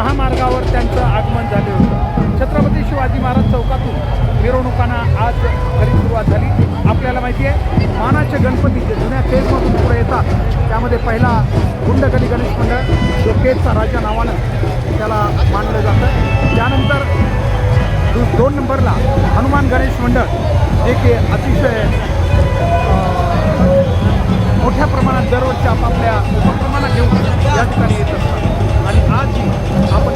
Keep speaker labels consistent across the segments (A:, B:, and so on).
A: महामार्गावर त्यांचं आगमन झाले होतं. छत्रपती शिवाजी महाराज चौकातून मिरवणुकांना आज घरी सुरुवात झाली. आपल्याला माहिती आहे मानाचे गणपती जे जुन्या केजमधून पुढे येतात त्यामध्ये पहिला गुंडकली गणेश मंडळ जो केजचा राजा नावानं त्याला मानलं जातं. त्यानंतर दोन नंबरला हनुमान गणेश मंडळ जे की अतिशय मोठ्या प्रमाणात दररोजच्या आपापल्या उपक्रमाला घेऊन या ठिकाणी येतं. आज आपण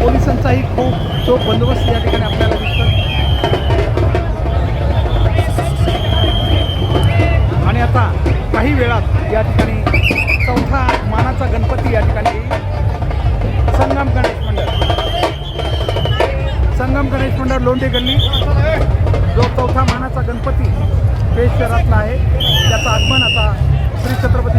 A: पोलिसांचाही खूप जो बंदोबस्त या ठिकाणी आपल्याला दिसतो आणि आता काही वेळात या ठिकाणी चौथा मानाचा गणपती या ठिकाणी संगम गणेश मंडळ. संगम गणेश मंडळ लोंढे गल्ली. जो चौथा मानाचा गणपती पेश शहरातला आहे. त्याचं आगमन आता श्री छत्रपती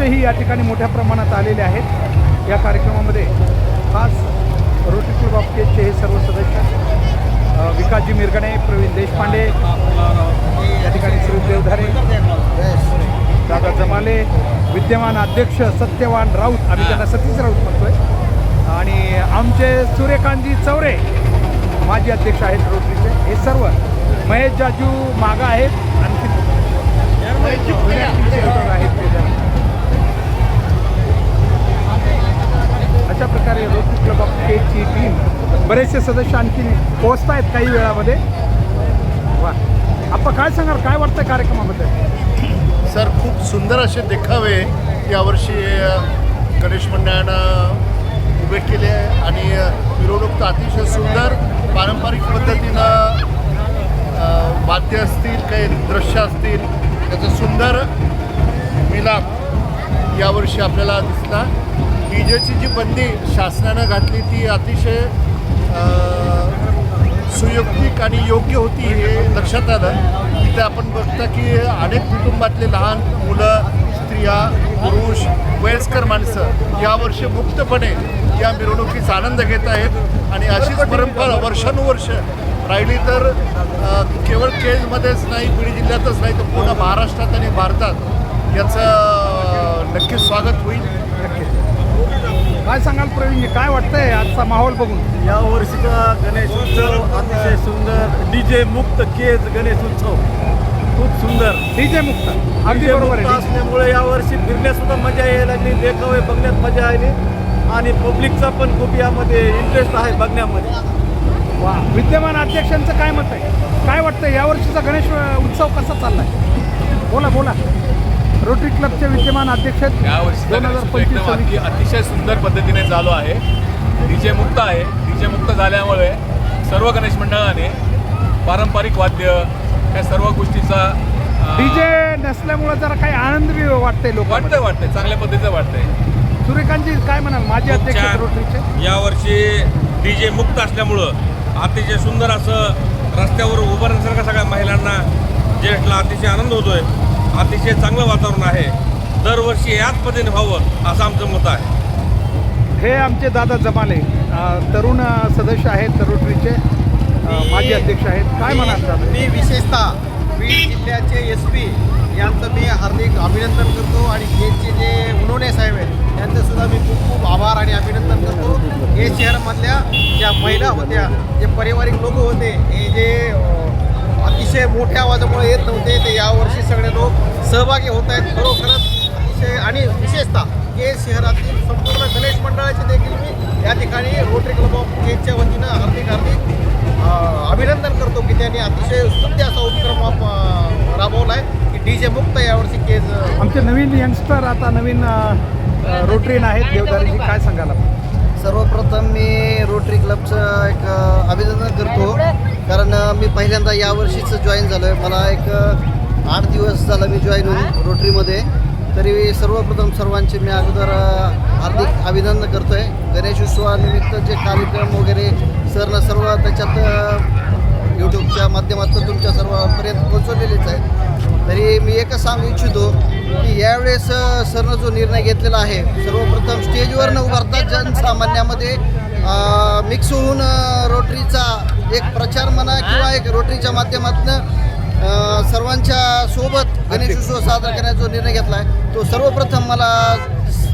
A: सदस्यही या ठिकाणी मोठ्या प्रमाणात आलेले आहेत. या कार्यक्रमामध्ये खास रोटरी क्लब ऑफ केजचे हे सर्व सदस्य विकासजी मिरगणे प्रवीण देशपांडे या ठिकाणी श्री देवधारे दादा जमाले विद्यमान अध्यक्ष सत्यवान राऊत आम्ही त्यांना सतीश राऊत म्हणतोय. आणि आमचे सूर्यकांतजी चौरे माजी अध्यक्ष आहेत रोटरीचे. हे सर्व महेश जाजू मागा आहेत. आणखी आहेत. अशा प्रकारे रोटरी क्लब ऑफ केची टीम बरेचसे सदस्य आणखी पोहोचत आहेत काही वेळामध्ये. वा. आपण काय सांगाल? काय वाटतं कार्यक्रमाबद्दल?
B: सर खूप सुंदर असे देखावे यावर्षी गणेश मंडळानं उभे केले आहे आणि मिरवणूक तर अतिशय सुंदर पारंपरिक पद्धतीनं वाद्य असतील काही दृश्य असतील त्याचं सुंदर मिलाप यावर्षी आपल्याला दिसला. डीजेची जी बंदी शासनानं घातली ती अतिशय अ, आणि योग्य होती हे लक्षात आलं. तिथे आपण बघता की अनेक कुटुंबातले लहान मुलं स्त्रिया पुरुष वयस्कर माणसं यावर्षी मुक्तपणे या मिरवणुकीचा आनंद घेत आहेत. आणि अशीच परंपरा वर्षानुवर्ष राहिली तर केवळ केजमध्येच नाही बीड जिल्ह्यातच नाही तर पूर्ण महाराष्ट्रात आणि भारतात याचं नक्कीच स्वागत होईल.
A: नक्की काय सांगाल प्रवीणजी? काय वाटतंय आजचा माहोल बघून?
C: या वर्षीचा गणेश उत्सव अतिशय सुंदर. डीजे मुक्त केज गणेश उत्सव. खूप सुंदर.
A: डीजे मुक्त. अगदी बरोबर आहे.
C: असल्यामुळे यावर्षी फिरण्यात सुद्धा मजा यायला लागली. देखावे बघण्यात मजा आली. आणि पब्लिकचा पण खूप यामध्ये इंटरेस्ट आहे बघण्यामध्ये.
A: वा. विद्यमान अध्यक्षांचं काय मत आहे? काय वाटतं यावर्षीचा गणेश अ, उत्सव कसा चाललाय? बोला बोला. रोटरी क्लबचे विद्यमान अध्यक्ष
D: यावर्षी अतिशय सुंदर पद्धतीने चालू आहे. डीजे मुक्त आहे. डीजे मुक्त झाल्यामुळे सर्व गणेश मंडळाने पारंपरिक वाद्य या सर्व गोष्टीचा
A: डीजे नसल्यामुळे जरा काही आनंद बी वाटतंय लोक
D: वाटतंय वाटतंय. चांगल्या पद्धतीचं वाटतंय.
A: सूर्यकांतजी काय म्हणाल?
E: खूप
A: अध्यक्ष. रोटरीचे
E: यावर्षी डी जे मुक्त असल्यामुळं अतिशय सुंदर असं रस्त्यावर उभं राहण्यासारखं सगळ्या महिलांना ज्येष्ठला अतिशय आनंद होतोय. अतिशय चांगलं वातावरण आहे. दरवर्षी याच पद्धतीने व्हावं असं आमचं मत आहे.
A: हे आमचे दादा जमाले. तरुण सदस्य आहेत रोटरीचे अ, माजी अध्यक्ष आहेत. काय म्हणाल दादा?
C: मी विशेषतः बीड जिल्ह्याचे एस पी यांचं मी हार्दिक अभिनंदन करतो आणि गेटचे जे उन्होने साहेब आहेत त्यांचं सुद्धा मी खूप खूप आभार आणि अभिनंदन करतो. हे शहरामधल्या ज्या महिला होत्या जे पारिवारिक लोक होते हे जे अतिशय मोठ्या आवाजामुळे येत नव्हते ते यावर्षी सगळे लोक सहभागी होत आहेत. खरोखरच अतिशय आणि विशेषतः हे शहरातील संपूर्ण गणेश मंडळाचे देखील मी या ठिकाणी रोटरी क्लब ऑफ केजच्या वतीनं हार्दिक हार्दिक अभिनंदन करतो की त्यांनी अतिशय स्तुत्य असा उपक्रम राबवला आहे की डी जे मुक्त यावर्षी केज
A: आमचे नवीन यंगस्टर आता नवीन रोटरीन आहेत. देवदारीजी काय सांगाल आपण?
F: सर्वप्रथम मी रोटरी क्लबचं एक अभिनंदन करतो. कारण मी पहिल्यांदा यावर्षीच जॉईन झालो आहे मला एक आठ दिवस झाला मी जॉईन होऊन रोटरीमध्ये तरी सर्वप्रथम सर्वांचे मी अगोदर हार्दिक अभिनंदन करतो आहे गणेशोत्सवानिमित्त जे कार्यक्रम वगैरे सरनं सर्व त्याच्यात यूट्यूबच्या माध्यमातून तुमच्या सर्वांपर्यंत पोहोचवलेलेच आहेत. तरी मी एकच सांगू इच्छितो की यावेळेस सरनं जो निर्णय घेतलेला आहे सर्वप्रथम स्टेजवर न उभारता जनसामान्यामध्ये मिक्स होऊन रोटरीचा एक प्रचार म्हणा किंवा एक रोटरीच्या माध्यमातून सर्वांच्या सोबत गणेशोत्सव साजरा करण्याचा जो निर्णय घेतला आहे तो सर्वप्रथम मला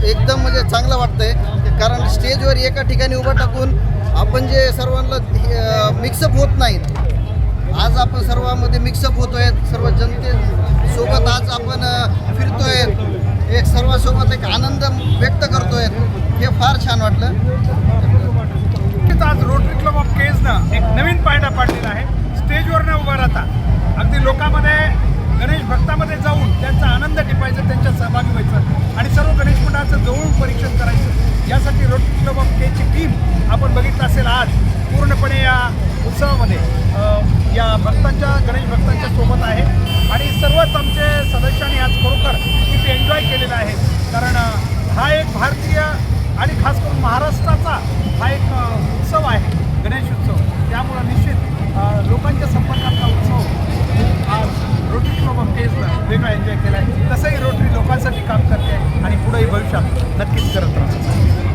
F: एकदम म्हणजे चांगलं वाटतं आहे कारण स्टेजवर एका ठिकाणी उभं टाकून आपण जे सर्वांना मिक्सअप होत नाहीत. आज आपण सर्वांमध्ये मिक्सअप होतोय सर्व जनतेसोबत आज आपण फिरतोय. एक सर्वांसोबत एक आनंद व्यक्त करतोय. हे फार छान वाटलं.
A: आज रोटरी क्लब ऑफ केजनं एक नवीन पायडा पाडलेला आहे. स्टेजवर न उभा राहता. अगदी लोकांमध्ये गणेश भक्तामध्ये जाऊन त्यांचा आनंद टिपायचा त्यांच्या सहभागी व्हायचं. आणि सर्व गणेश मंडळाचं जवळून परीक्षण करायचं. यासाठी रोटरी क्लब ऑफ केची टीम आपण बघितलं असेल आज पूर्णपणे या उत्सवामध्ये या भक्तांच्या गणेश भक्तांच्या सोबत आहे. आणि सर्वच आमचे सदस्यांनी आज खरोखर खूप एन्जॉय केलेला आहे. कारण हा एक भारतीय आणि खास करून महाराष्ट्राचा हा एक उत्सव आहे गणेश उत्सव. त्यामुळं निश्चित लोकांच्या संपर्कातला उत्सव आज रोटरी क्लब ऑफ केजला वेगळा एन्जॉय केला आहे तसंही रोटरी लोकांसाठी काम करते आणि पुढेही भविष्यात नक्कीच करत राहतो